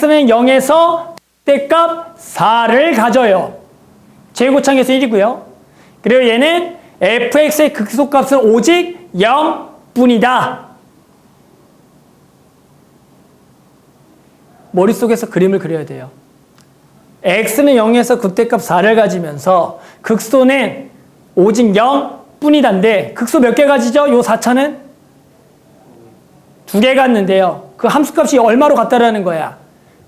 x는 0에서 때값 4를 가져요. 제곱창에서 1이고요. 그리고 얘는 fx의 극소값은 오직 0뿐이다. 머릿속에서 그림을 그려야 돼요. x는 0에서 극대값 4를 가지면서 극소는 오직 0뿐이다인데 극소 몇 개 가지죠? 요 4차는 두 개 갔는데요. 그 함수값이 얼마로 같다라는 거야?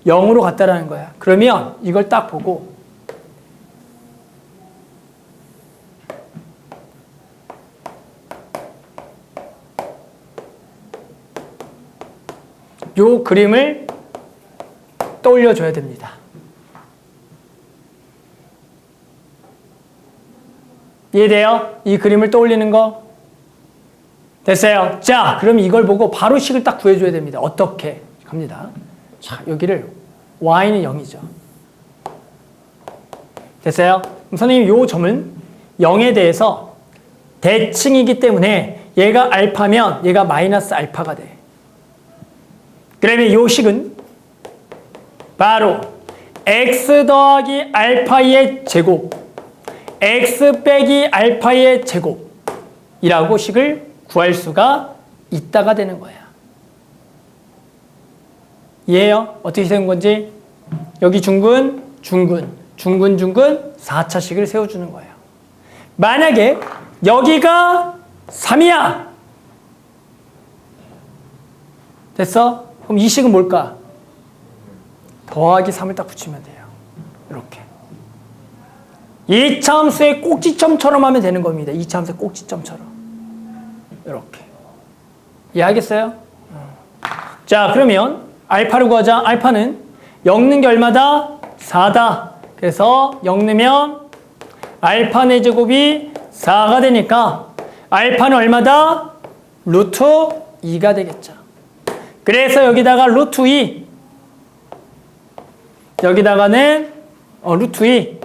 0으로 같다라는 거야. 그러면 이걸 딱 보고 요 그림을 떠올려 줘야 됩니다. 이해돼요? 이 그림을 떠올리는 거? 됐어요. 자, 그럼 이걸 보고 바로 식을 딱 구해줘야 됩니다. 어떻게? 갑니다. 자, 여기를 y는 0이죠. 됐어요? 그럼 선생님 요 점은 0에 대해서 대칭이기 때문에 얘가 알파면 얘가 마이너스 알파가 돼. 그러면 요 식은 바로 x 더하기 알파의 제곱 x 빼기 알파의 제곱이라고 식을 구할 수가 있다가 되는 거야. 이해요? 어떻게 되는 건지? 여기 중근, 중근, 중근, 중근 4차식을 세워주는 거예요. 만약에 여기가 3이야. 됐어? 그럼 이 식은 뭘까? 더하기 3을 딱 붙이면 돼요. 이렇게. 2차 함수의 꼭지점처럼 하면 되는 겁니다. 2차 함수의 꼭지점처럼. 이렇게. 이해하겠어요? 자, 그러면 알파를 구하자. 알파는 0는 게 얼마다? 4다. 그래서 0 넣으면 알파 내 제곱이 4가 되니까 알파는 얼마다? 루트 2가 되겠죠. 그래서 여기다가 루트 2 여기다가는 어, 루트 2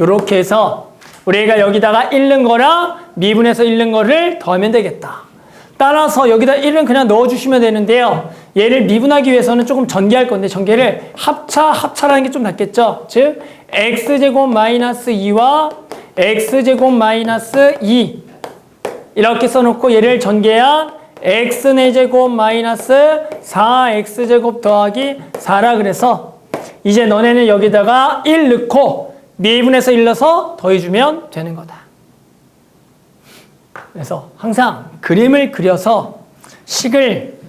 이렇게 해서 우리가 여기다가 잃는 거랑 미분해서 잃는 거를 더하면 되겠다. 따라서 여기다 1은 그냥 넣어주시면 되는데요. 얘를 미분하기 위해서는 조금 전개할 건데 전개를 합차, 합차라는 게 좀 낫겠죠. 즉 x제곱 마이너스 2와 x제곱 마이너스 2 이렇게 써놓고 얘를 전개한 x 4제곱 마이너스 4x제곱 더하기 4라 그래서 이제 너네는 여기다가 1 넣고 미분해서 1 넣어서 더해주면 되는 거다. 그래서 항상 그림을 그려서 식을